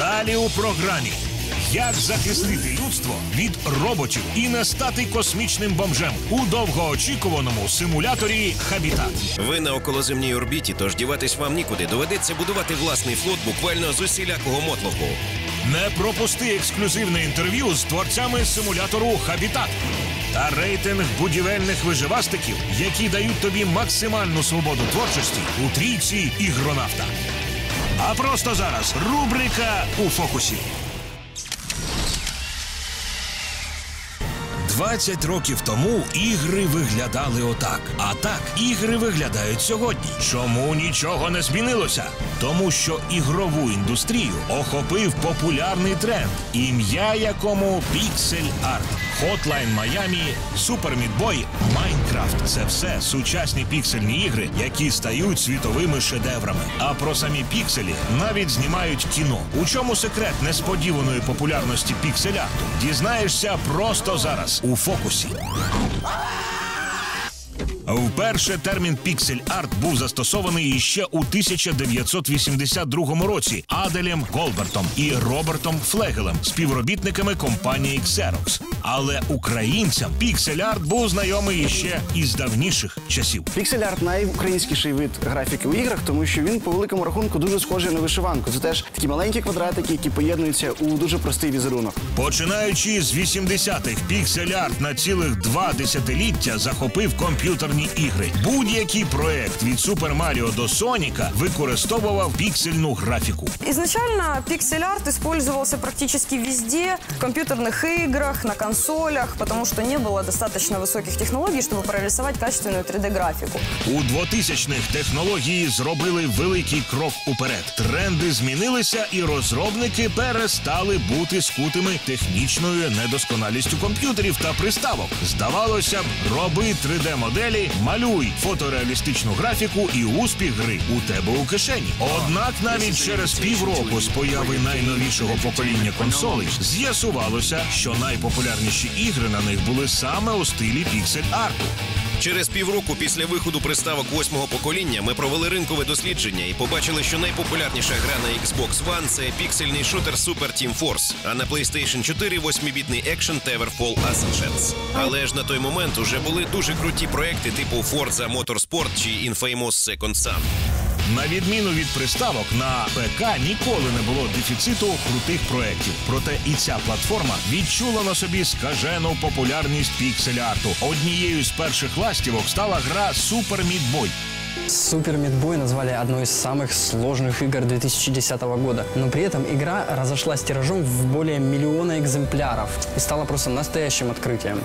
Далі у програмі. Як захистити людство від роботів і не стати космічним бомжем у довгоочікуваному симуляторі Хабітат. Ви на околоземній орбіті, тож діватись вам нікуди. Доведеться будувати власний флот буквально з усілякого мотлоху. Не пропусти ексклюзивне інтерв'ю з творцями симулятору Хабітат та рейтинг будівельних виживастиків, які дають тобі максимальну свободу творчості у трійці ігронавта. А просто зараз рубрика у фокусі. 20 років тому ігри виглядали отак. А так ігри виглядають сьогодні. Чому нічого не змінилося? Тому що ігрову індустрію охопив популярний тренд, ім'я якому Pixel Art. Hotline Miami, Super Meat Boy, Minecraft – це все сучасні піксельні ігри, які стають світовими шедеврами. А про самі пікселі навіть знімають кіно. У чому секрет несподіваної популярності пікселя? Дізнаєшся просто зараз у фокусі. Вперше термін піксель-арт був застосований іще у 1982 році Аделем Голбертом і Робертом Флегелем, співробітниками компанії Xerox. Але українцям піксель-арт був знайомий іще із давніших часів. Піксель-арт найукраїнськіший вид графіки у іграх, тому що він по великому рахунку дуже схожий на вишиванку. Це теж такі маленькі квадратики, які поєднуються у дуже простий візерунок. Починаючи з 80-х, піксель-арт на цілих два десятиліття захопив комп'ютерні ігри. Будь-який проект від Супер Маріо до Соніка використовував піксельну графіку. Изначально пиксель-арт использовался практически везде, в компьютерных играх, на консолях, потому что не было достаточно высоких технологий, чтобы прорисовать качественную 3D-графику. У 2000-х технології зробили великий крок уперед. Тренди змінилися, і розробники перестали бути скутими технічною недосконалістю комп'ютерів та приставок. Здавалося б, роби 3D-моделі, малюй фотореалістичну графіку і успіх гри у тебе у кишені. Однак навіть через півроку з появи найновішого покоління консолей з'ясувалося, що найпопулярніші ігри на них були саме у стилі піксель-арту. Через півроку після виходу приставок восьмого покоління ми провели ринкове дослідження і побачили, що найпопулярніша гра на Xbox One – це піксельний шутер Super Team Force, а на PlayStation 4 – восьмібітний екшен Towerfall Ascensions. Але ж на той момент уже були дуже круті проекти типу Forza Motorsport чи Infamous Second Son. На відміну від приставок, на ПК ніколи не було дефіциту крутих проєктів. Проте і ця платформа відчула на собі скажену популярність піксель-арту. Однією з перших ластівок стала гра Super Meat Boy. Супер Мидбой назвали одной из самых сложных игр 2010 года. Но при этом игра разошлась тиражом в более миллиона экземпляров и стала просто настоящим открытием.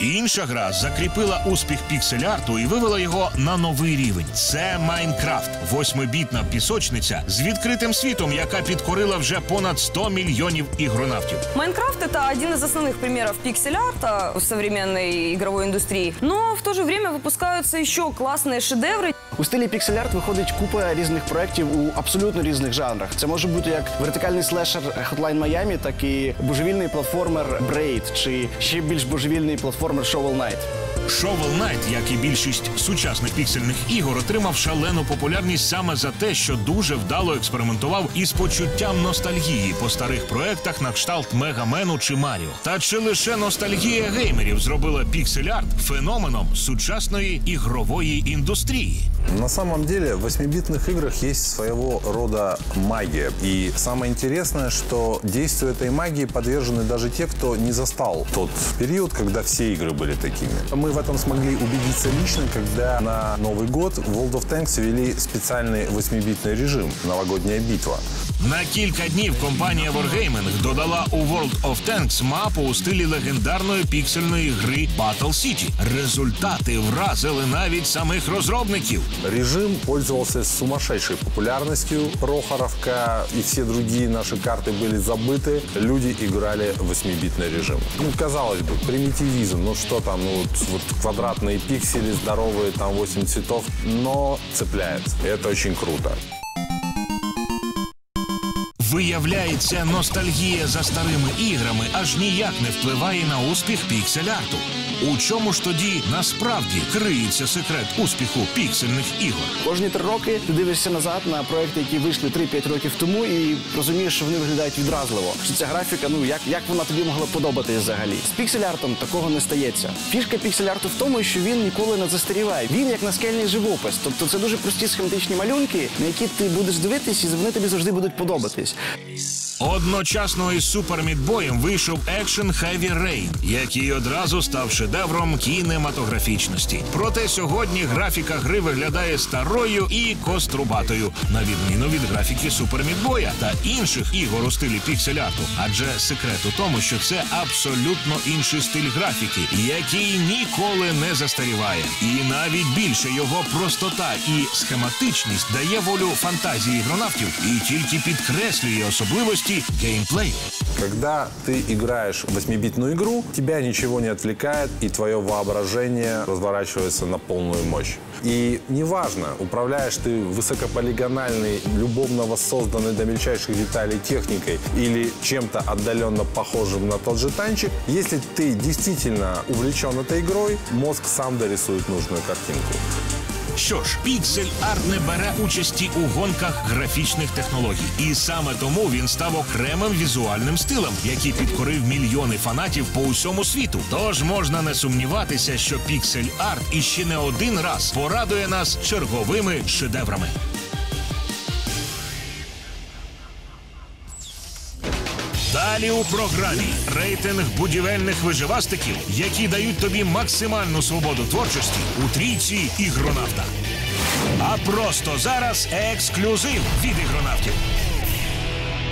Інша гра закріпила успіх піксель-арту і вивела його на новий рівень. Це Майнкрафт, восьмибітна пісочниця з відкритим світом, яка підкорила вже понад 100 мільйонів ігронавтів. Майнкрафт — это один из основных примеров пиксель-арта в современной игровой индустрии. Но в то же время выпускаются еще классные шедевры. У стилі піксель-арт виходить купа різних проєктів у абсолютно різних жанрах. Це може бути як вертикальний слешер Hotline Miami, так і божевільний платформер Braid, чи ще більш божевільний платформер Shovel Knight. Shovel Knight, як і більшість сучасних піксельних ігор, отримав шалену популярність саме за те, що дуже вдало експериментував із почуттям ностальгії по старих проектах на кшталт Мегамену чи Маріо. Та чи лише ностальгія геймерів зробила піксель-арт феноменом сучасної ігрової індустрії? На самом деле в 8-битных играх есть своего рода магия. И самое интересное, что действию этой магии подвержены даже те, кто не застал тот период, когда все игры были такими. Мы в этом смогли убедиться лично, когда на Новый год в World of Tanks ввели специальный 8-битный режим «Новогодняя битва». На кілька днів компанія Wargaming додала у World of Tanks мапу у стилі легендарної піксельної гри Battle City. Результати вразили навіть самих розробників. Режим пользовался сумасшедшей популярностью. Прохоровка и все другие наши карты были забыты. Люди играли в 8-битный режим. Ну, казалось бы, примитивизм. Ну, что там, ну, вот, вот квадратные пиксели, здоровые, там 8 цветов. Но цепляет. И это очень круто. Виявляється, ностальгія за старими іграми аж ніяк не впливає на успіх піксель-арту. У чому ж тоді насправді криється секрет успіху піксельних ігор? Кожні три роки ти дивишся назад на проекти, які вийшли 3-5 років тому, і розумієш, що вони виглядають відразливо. Що ця графіка, ну як, як вона тобі могла подобатись взагалі? З піксель-артом такого не стається. Фішка піксель-арту в тому, що він ніколи не застаріває. Він як наскельний живопис. Тобто це дуже прості схематичні малюнки, на які ти будеш дивитись, і вони тобі завжди будуть подобатись. Peace. Одночасно із Супер Мідбоєм вийшов екшен Heavy Rain, який одразу став шедевром кінематографічності. Проте сьогодні графіка гри виглядає старою і кострубатою, на відміну від графіки Супер Мідбоя та інших ігор у стилі піксель-арту. Адже секрет у тому, що це абсолютно інший стиль графіки, який ніколи не застаріває. І навіть більше його простота і схематичність дає волю фантазії ігронавтів і тільки підкреслює особливості геймплею. Когда ты играешь в 8-битную игру, тебя ничего не отвлекает, и твое воображение разворачивается на полную мощь. И неважно, управляешь ты высокополигональной, любовно воссозданной до мельчайших деталей техникой или чем-то отдаленно похожим на тот же танчик, если ты действительно увлечен этой игрой, мозг сам дорисует нужную картинку. Що ж, піксель арт не бере участі у гонках графічних технологій, і саме тому він став окремим візуальним стилем, який підкорив мільйони фанатів по усьому світу. Тож можна не сумніватися, що піксель арт іще не один раз порадує нас черговими шедеврами. Далі у програмі рейтинг будівельних виживастиків, які дають тобі максимальну свободу творчості у трійці ігронавта. А просто зараз ексклюзив від ігронавтів.